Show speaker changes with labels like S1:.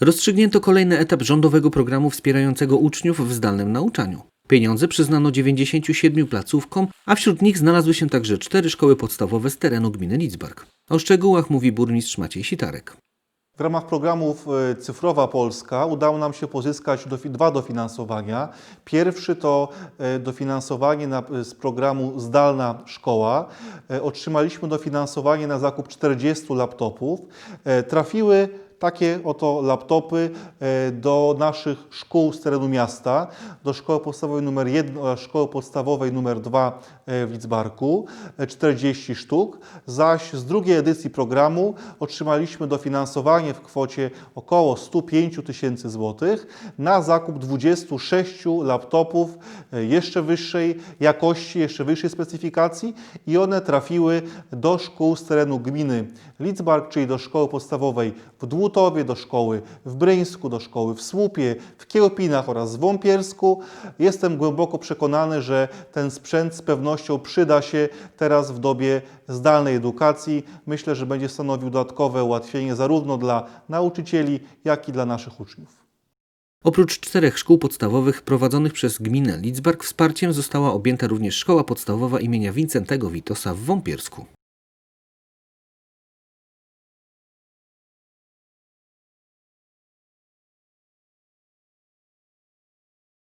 S1: Rozstrzygnięto kolejny etap rządowego programu wspierającego uczniów w zdalnym nauczaniu. Pieniądze przyznano 97 placówkom, a wśród nich znalazły się także cztery szkoły podstawowe z terenu gminy Lidzbark. O szczegółach mówi burmistrz Maciej Sitarek.
S2: W ramach programów e, Cyfrowa Polska udało nam się pozyskać dwa dofinansowania. Pierwszy to e, dofinansowanie na, z programu Zdalna Szkoła. E, Otrzymaliśmy dofinansowanie na zakup 40 laptopów. E, Trafiły takie oto laptopy e, do naszych szkół z terenu miasta, do szkoły podstawowej numer 1 oraz szkoły podstawowej numer 2 w Lidzbarku, e, 40 sztuk, zaś z drugiej edycji programu otrzymaliśmy dofinansowanie w kwocie około 105 tysięcy złotych na zakup 26 laptopów e, jeszcze wyższej jakości, jeszcze wyższej specyfikacji i one trafiły do szkół z terenu gminy Lidzbark, czyli do szkoły podstawowej w Do szkoły w Bryńsku, do szkoły w Słupie, w Kiełpinach oraz w Wąpiersku. Jestem głęboko przekonany, że ten sprzęt z pewnością przyda się teraz w dobie zdalnej edukacji. Myślę, że będzie stanowił dodatkowe ułatwienie zarówno dla nauczycieli, jak i dla naszych uczniów.
S1: Oprócz czterech szkół podstawowych prowadzonych przez gminę Lidzbark wsparciem została objęta również szkoła podstawowa imienia Wincentego Witosa w Wąpiersku.